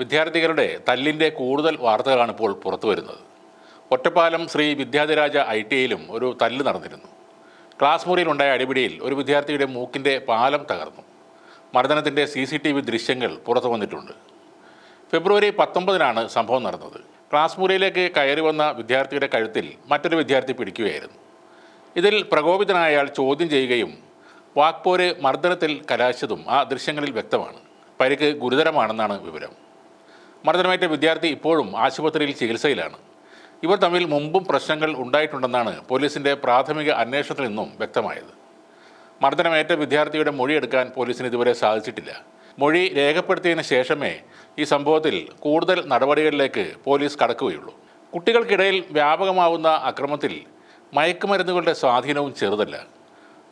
വിദ്യാർത്ഥികളുടെ തല്ലിന്റെ കൂടുതൽ വാർത്തകളാണ് ഇപ്പോൾ പുറത്തു വരുന്നത്. ഒറ്റപ്പാലം ശ്രീ വിദ്യാധിരാജ ഐ ടി ഐയിലും ഒരു തല്ല് നടന്നിരുന്നു. ക്ലാസ് മുറിയിലുണ്ടായ അടിപിടിയിൽ ഒരു വിദ്യാർത്ഥിയുടെ മൂക്കിന്റെ പാലം തകർന്നു. മർദ്ദനത്തിന്റെ സി സി ടി വി ദൃശ്യങ്ങൾ പുറത്തു വന്നിട്ടുണ്ട്. ഫെബ്രുവരി പത്തൊമ്പതിനാണ് സംഭവം നടന്നത്. ക്ലാസ് മുറിയിലേക്ക് കയറി വന്ന വിദ്യാർത്ഥിയുടെ കഴുത്തിൽ മറ്റൊരു വിദ്യാർത്ഥി പിടിക്കുകയായിരുന്നു. ഇതിൽ പ്രകോപിതനായ ചോദ്യം ചെയ്യുകയും വാക്പോര് മർദ്ദനത്തിൽ കലാശതും ആ ദൃശ്യങ്ങളിൽ വ്യക്തമാണ്. പരിക്ക് ഗുരുതരമാണെന്നാണ് വിവരം. മർദ്ദനമേറ്റ വിദ്യാർത്ഥി ഇപ്പോഴും ആശുപത്രിയിൽ ചികിത്സയിലാണ്. ഇവർ തമ്മിൽ മുമ്പും പ്രശ്നങ്ങൾ ഉണ്ടായിട്ടുണ്ടെന്നാണ് പോലീസിന്റെ പ്രാഥമിക അന്വേഷണത്തിൽ നിന്നും വ്യക്തമായത്. മർദ്ദനമേറ്റ വിദ്യാർത്ഥിയുടെ മൊഴി എടുക്കാൻ പോലീസിന് ഇതുവരെ സാധിച്ചിട്ടില്ല. മൊഴി രേഖപ്പെടുത്തിയതിന് ശേഷമേ ഈ സംഭവത്തിൽ കൂടുതൽ നടപടികളിലേക്ക് പോലീസ് കടക്കുകയുള്ളൂ. കുട്ടികൾക്കിടയിൽ വ്യാപകമാവുന്ന അക്രമത്തിൽ മയക്കുമരുന്നുകളുടെ സ്വാധീനവും ചെറുതല്ല.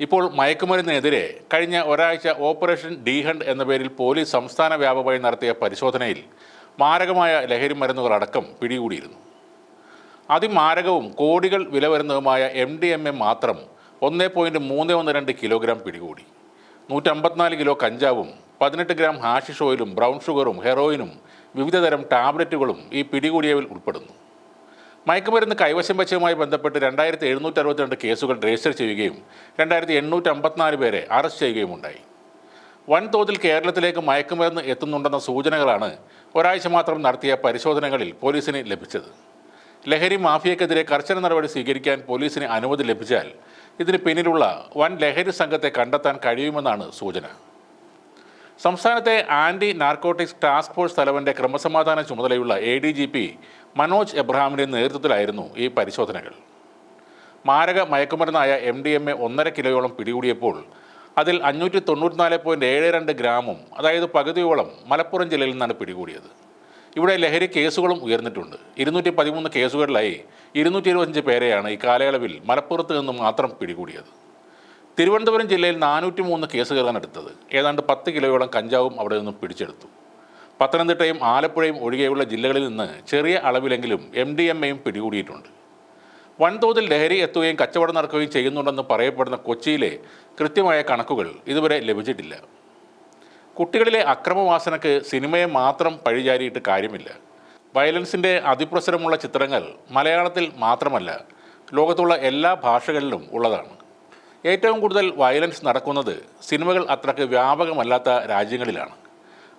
ഇപ്പോൾ മയക്കുമരുന്നിനെതിരെ കഴിഞ്ഞ ഒരാഴ്ച ഓപ്പറേഷൻ ഡീഹണ്ട് എന്ന പേരിൽ പോലീസ് സംസ്ഥാന വ്യാപകമായി നടത്തിയ പരിശോധനയിൽ മാരകമായ ലഹരി മരുന്നുകളടക്കം പിടികൂടിയിരുന്നു. അതിമാരകവും കോടികൾ വില വരുന്നതുമായ എം ഡി എം എ മാത്രം ഒന്ന് പോയിന്റ് മൂന്ന് ഒന്ന് രണ്ട് കിലോഗ്രാം പിടികൂടി. നൂറ്റമ്പത്തിനാല് കിലോ കഞ്ചാവും പതിനെട്ട് ഗ്രാം ഹാഷിഷ് ഓയിലും ബ്രൗൺ ഷുഗറും ഹെറോയിനും വിവിധതരം ടാബ്ലറ്റുകളും ഈ പിടികൂടിയവിൽ ഉൾപ്പെടുന്നു. മയക്കുമരുന്ന് കൈവശം വെച്ചതുമായി ബന്ധപ്പെട്ട് രണ്ടായിരത്തി എഴുന്നൂറ്റി അറുപത്തിരണ്ട് കേസുകൾ രജിസ്റ്റർ ചെയ്യുകയും രണ്ടായിരത്തി എണ്ണൂറ്റി അമ്പത്തിനാല് പേരെ അറസ്റ്റ് ചെയ്യുകയും ഉണ്ടായി വൻതോതിൽ കേരളത്തിലേക്ക് മയക്കുമരുന്ന് എത്തുന്നുണ്ടെന്ന സൂചനകളാണ് ഒരാഴ്ച മാത്രം നടത്തിയ പരിശോധനകളിൽ പോലീസിന് ലഭിച്ചത്. ലഹരി മാഫിയക്കെതിരെ കർശന നടപടി സ്വീകരിക്കാൻ പോലീസിന് അനുമതി ലഭിച്ചാൽ ഇതിന് പിന്നിലുള്ള വൻ ലഹരി സംഘത്തെ കണ്ടെത്താൻ കഴിയുമെന്നാണ് സൂചന. സംസ്ഥാനത്തെ ആന്റി നാർക്കോട്ടിക്സ് ടാസ്ക് ഫോഴ്സ് തലവന്റെ ക്രമസമാധാന ചുമതലയുള്ള A D G P Manoj എബ്രഹാമിന്റെ നേതൃത്വത്തിലായിരുന്നു ഈ പരിശോധനകൾ. മാരക മയക്കുമരുന്നായ എം ഡി എം എ ഒന്നര കിലോയോളം പിടികൂടിയപ്പോൾ അതിൽ അഞ്ഞൂറ്റി തൊണ്ണൂറ്റിനാല് പോയിന്റ് ഏഴ് രണ്ട് ഗ്രാമും അതായത് പകുതിയോളം മലപ്പുറം ജില്ലയിൽ നിന്നാണ് പിടികൂടിയത്. ഇവിടെ ലഹരി കേസുകളും ഉയർന്നിട്ടുണ്ട്. ഇരുന്നൂറ്റി പതിമൂന്ന് കേസുകളിലായി ഇരുന്നൂറ്റി ഇരുപത്തഞ്ച് പേരെയാണ് ഈ കാലയളവിൽ മലപ്പുറത്ത് നിന്നും മാത്രം പിടികൂടിയത്. തിരുവനന്തപുരം ജില്ലയിൽ നാനൂറ്റി മൂന്ന് കേസുകളാണ് എടുത്തത്. ഏതാണ്ട് പത്ത് കിലോയോളം കഞ്ചാവും അവിടെ നിന്നും പിടിച്ചെടുത്തു. പത്തനംതിട്ടയും ആലപ്പുഴയും ഒഴികെയുള്ള ജില്ലകളിൽ നിന്ന് ചെറിയ അളവിലെങ്കിലും എം ഡി എം എയും പിടികൂടിയിട്ടുണ്ട്. വൻതോതിൽ ലഹരി എത്തുകയും കച്ചവടം നടക്കുകയും ചെയ്യുന്നുണ്ടെന്ന് പറയപ്പെടുന്ന കൊച്ചിയിലെ കൃത്യമായ കണക്കുകൾ ഇതുവരെ ലഭിച്ചിട്ടില്ല. കുട്ടികളിലെ അക്രമവാസനക്ക് സിനിമയെ മാത്രം പഴിചാരിയിട്ട് കാര്യമില്ല. വയലൻസിന്റെ അതിപ്രസരമുള്ള ചിത്രങ്ങൾ മലയാളത്തിൽ മാത്രമല്ല ലോകത്തുള്ള എല്ലാ ഭാഷകളിലും ഉള്ളതാണ്. ഏറ്റവും കൂടുതൽ വയലൻസ് നടക്കുന്നത് സിനിമകൾ അത്രയ്ക്ക് വ്യാപകമല്ലാത്ത രാജ്യങ്ങളിലാണ്.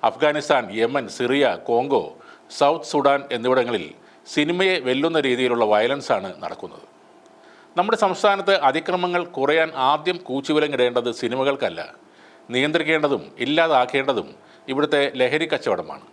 Afghanistan Yemen Syria Congo South Sudan എന്നിവിടങ്ങളിൽ സിനിമയെ വെല്ലുന്ന രീതിയിലുള്ള വയലൻസാണ് നടക്കുന്നത്. നമ്മുടെ സംസ്ഥാനത്ത് അതിക്രമങ്ങൾ കുറയാൻ ആദ്യം കൂച്ചുവിലങ്ങിടേണ്ടത് സിനിമകൾക്കല്ല. നിയന്ത്രിക്കേണ്ടതും ഇല്ലാതാക്കേണ്ടതും ഇവിടുത്തെ ലഹരി കച്ചവടമാണ്.